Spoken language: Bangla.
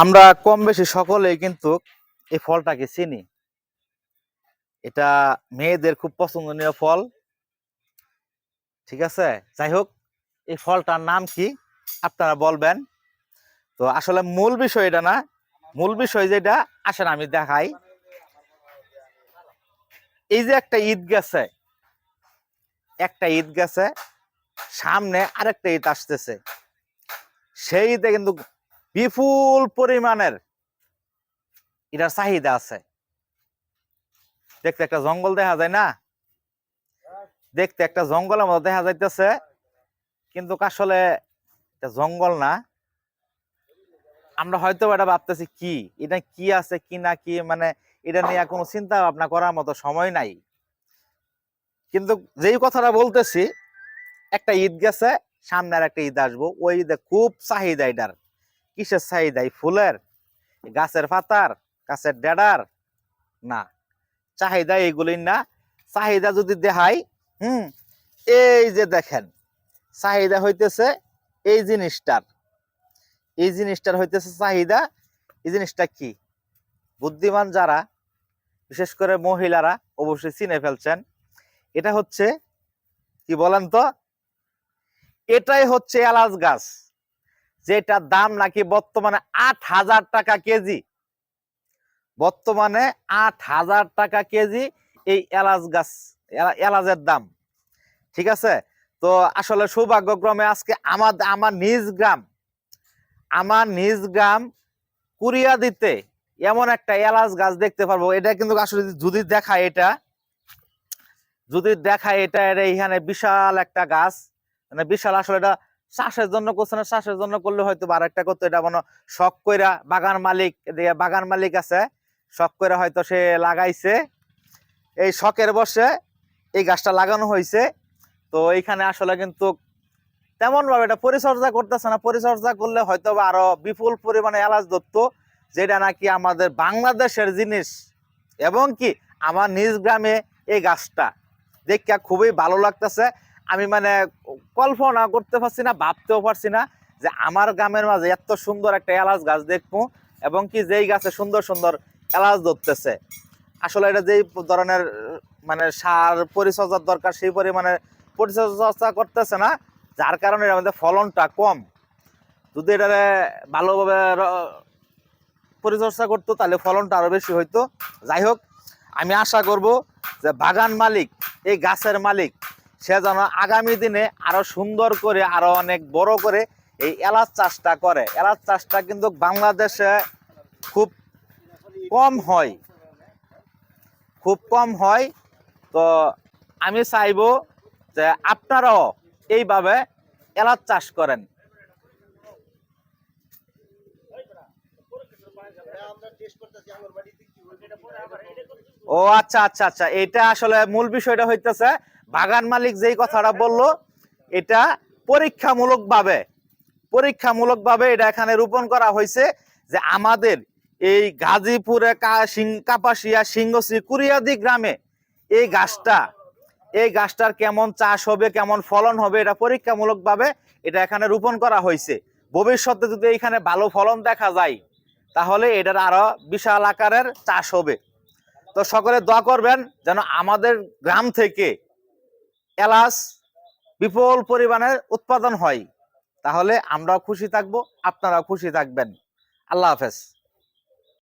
আমরা কম বেশি সকলেই কিন্তু এই ফলটাকে চিনি। এটা মেয়েদের খুব পছন্দনীয় ফল। ঠিক আছে? যাই হোক, এই ফলটার নাম কি? আপনারা বলবেন। তো আসলে মূল বিষয় এটা না। মূল বিষয় যেটা, আসেন আমি দেখাই। এই যে একটা ঈদ গেছে, একটা ঈদ গেছে, সামনে আরেকটা ঈদ আসতেছে। সেই ঈদে কিন্তু বিপুল পরিমাণের এটার চাহিদা আছে। দেখতে একটা জঙ্গল দেখা যায় না? দেখতে একটা জঙ্গলের মতো দেখা যাইতেছে, কিন্তু আসলে জঙ্গল না। আমরা হয়তো এটা ভাবতেছি কি? এটা কি আছে, কি না কি? মানে এটা নিয়ে কোনো চিন্তা ভাবনা করার মতো সময় নাই। কিন্তু যেই কথাটা বলতেছি, একটা ঈদ গেছে সামনে আর একটা ঈদ আসব। ওই ঈদে খুব চাহিদা এটার। কিসের চাহিদা ফুলের? গাছের পাতার? গাছের ডেডার? না। চাহিদা এইগুলি না। চাহিদা যদি দেখাই, হুম, এই যে দেখেন, চাহিদা হইতেছে এই জিনিসটার। এই জিনিসটার হইতেছে চাহিদা। এই জিনিসটা কি? বুদ্ধিমান যারা, বিশেষ করে মহিলারা অবশ্যই চিনে ফেলছেন, এটা হচ্ছে কি বলেন তো? এটাই হচ্ছে এলাচ গাছ। যেটার দাম নাকি বর্তমানে আট হাজার টাকা কেজি? বর্তমানে আট হাজার টাকা কেজি এই এলাচ গাছ এলাচের দাম। ঠিক আছে? তো আসলে সৌভাগ্যক্রমে আজকে আমার আমার নিজ গ্রাম, আমার নিজ গ্রাম কুরিয়া দিতে এমন একটা এলাচ গাছ দেখতে পারব। এটা কিন্তু আসলে যদি দেখায় এটা, যদি দেখায় এটা এটা এখানে বিশাল একটা গাছ। মানে বিশাল আসলে এটা চাষের জন্য করছে না চাষের জন্য করলে হয়তো আর একটা করতো। এটা মনে শখ কইরা বাগান মালিক বাগান মালিক আছে, শখ করে হয়তো সে লাগাইছে। এই শখের বসে এই গাছটা লাগানো হয়েছে তো এইখানে আসলে কিন্তু তেমন ভাবে এটা পরিচর্যা করতেছে না। পরিচর্যা করলে হয়তো বা আরও বিপুল পরিমাণে এলাচ দত্ত যেটা নাকি আমাদের বাংলাদেশের জিনিস। এবং কি, আমার নিজ গ্রামে এই গাছটা। দেখে খুবই ভালো লাগতেছে। আমি মানে কল্পনা করতে পারছি না, ভাবতেও পারছি না যে আমার গ্রামের মাঝে এত সুন্দর একটা এলাচ গাছ দেখব এবং কি যেই গাছে সুন্দর সুন্দর এলাচ ধরতেছে। আসলে এটা যেই ধরনের মানে সার পরিচর্যার দরকার সেই পরিমাণে পরিচর্যা করতেছে না, যার কারণে এর মধ্যে ফলনটা কম। যদি এটা ভালোভাবে পরিচর্যা করতো তাহলে ফলনটা আরও বেশি হইতো। যাই হোক, আমি আশা করব যে বাগান মালিক, এই গাছের মালিক সে যেন আগামী দিনে আরও সুন্দর করে, আরও অনেক বড় করে এই এলাচ চাষটা করে। এলাচ চাষটা কিন্তু বাংলাদেশে খুব কম হয়। খুব কম হয়। তো আমি চাইব যে আপনারাও এইভাবে এলাচ চাষ করেন। ও আচ্ছা আচ্ছা আচ্ছা। এটা আসলে মূল বিষয়টা হইতেছে বাগান মালিক যেই কথাটা বলল, এটা পরীক্ষামূলক ভাবে পরীক্ষামূলক ভাবে এটা এখানে রোপণ করা হয়েছে যে আমাদের এই গাজীপুরে কাপাসিয়া, সিংহশ্রী, কুরিয়াদি গ্রামে এই গাছটা, এই গাছটার কেমন চাষ হবে, কেমন ফলন হবে, এটা পরীক্ষামূলক ভাবে এটা এখানে রোপণ করা হয়েছে। ভবিষ্যতে যদি এখানে ভালো ফলন দেখা যায়, তাহলে এটার আরও বিশাল আকারের চাষ হবে। তো সকলে দোয়া করবেন যেন আমাদের গ্রাম থেকে এলাচ বিপুল পরিমাণে উৎপাদন হয় তাহলে আমরাও খুশি থাকব আপনারাও খুশি থাকবেন। আল্লাহ হাফেজ।